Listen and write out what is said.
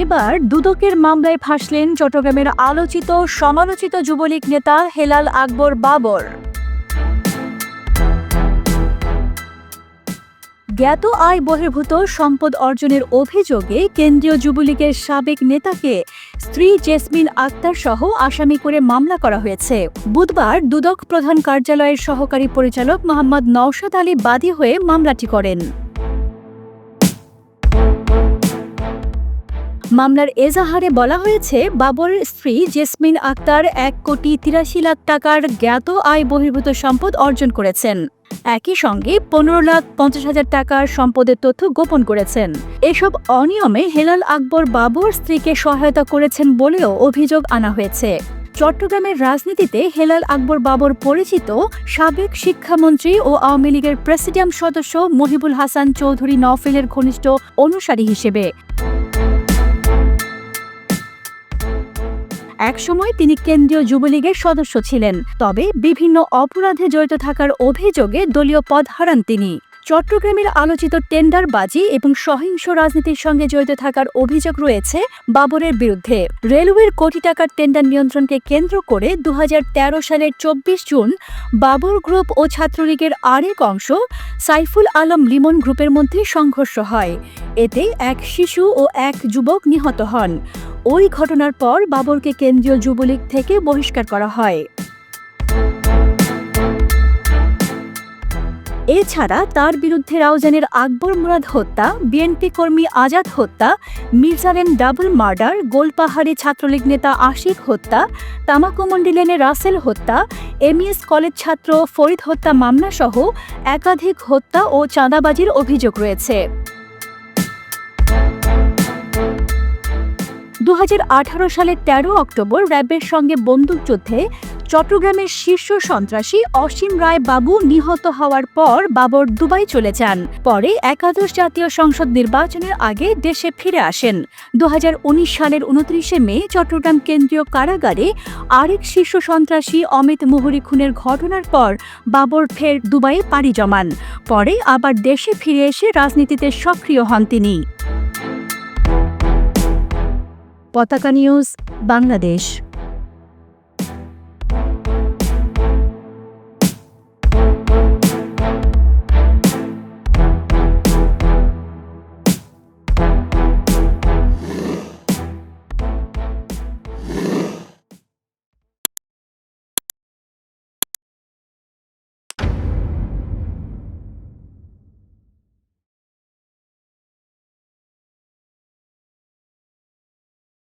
এবার দুদকের মামলায় ফাঁসলেন চট্টগ্রামের আলোচিত, সমালোচিত যুবলীগ নেতা হেলাল আকবর বাবর। জ্ঞাত আয় বহির্ভূত সম্পদ অর্জনের অভিযোগে কেন্দ্রীয় যুবলীগের সাবেক নেতাকে স্ত্রী জেসমিন আক্তার সহ আসামি করে মামলা করা হয়েছে। বুধবার দুদক প্রধান কার্যালয়ের সহকারী পরিচালক মোহাম্মদ নওশাদ আলী বাদী হয়ে মামলাটি করেন। মামলার এজাহারে বলা হয়েছে, বাবরের স্ত্রী জেসমিন আক্তার এক কোটি তিরাশি লাখ টাকার জ্ঞাত আয় বহির্ভূত সম্পদ অর্জন করেছেন। একই সঙ্গে পনেরো লাখ পঞ্চাশ হাজার টাকার সম্পদের তথ্য গোপন করেছেন। এসব অনিয়মে হেলাল আকবর বাবর স্ত্রীকে সহায়তা করেছেন বলেও অভিযোগ আনা হয়েছে। চট্টগ্রামের রাজনীতিতে হেলাল আকবর বাবর পরিচিত সাবেক শিক্ষামন্ত্রী ও আওয়ামী লীগের প্রেসিডিয়াম সদস্য মহিবুল হাসান চৌধুরী নওফেলের ঘনিষ্ঠ অনুসারী হিসেবে। একসময় তিনি কেন্দ্রীয় যুবলীগের সদস্য ছিলেন, তবে বিভিন্ন অপরাধে জড়িত থাকার অভিযোগে দলীয় পদ হারান তিনি। চট্টগ্রামের আলোচিত টেন্ডারবাজি এবং সহিংস রাজনীতির সঙ্গে জড়িত থাকার অভিযোগ রয়েছে বাবরের বিরুদ্ধে। রেলওয়ের কোটি টাকার টেন্ডার নিয়ন্ত্রণকে কেন্দ্র করে দু হাজার তেরো সালের চব্বিশ জুন বাবর গ্রুপ ও ছাত্রলীগের আরেক অংশ সাইফুল আলম লিমন গ্রুপের মধ্যে সংঘর্ষ হয়। এতে এক শিশু ও এক যুবক নিহত হন। ওই ঘটনার পর বাবরকে কেন্দ্রীয় যুবলীগ থেকে বহিষ্কার করা হয়। এছাড়া তার বিরুদ্ধে রাউজানের আকবর মুরাদ হত্যা, বিএনপি কর্মী আজাদ হত্যা মির্জালেন ডাবল মার্ডার, গোলপাহাড়ি ছাত্রলীগ নেতা আশিক হত্যা তামাকুমন্ডি লেনে রাসেল হত্যা, এমইএস কলেজ ছাত্র ফরিদ হত্যা মামলা সহ একাধিক হত্যা ও চাঁদাবাজির অভিযোগ রয়েছে। দু হাজার আঠারো সালের তেরো অক্টোবর র্যাবের সঙ্গে বন্দুকযুদ্ধে চট্টগ্রামের শীর্ষ সন্ত্রাসী অসীম রায় বাবু নিহত হওয়ার পর বাবর দুবাই চলে যান। পরে একাদশ জাতীয় সংসদ নির্বাচনের আগে দেশে ফিরে আসেন। দু হাজার উনিশ সালের উনত্রিশে মে চট্টগ্রাম কেন্দ্রীয় কারাগারে আরেক শীর্ষ সন্ত্রাসী অমিত মুহুরি খুনের ঘটনার পর বাবর ফের দুবাইয়ে পাড়ি জমান। পরে আবার দেশে ফিরে এসে রাজনীতিতে সক্রিয় হন তিনি। পতাকা নিউজ বাংলাদেশ।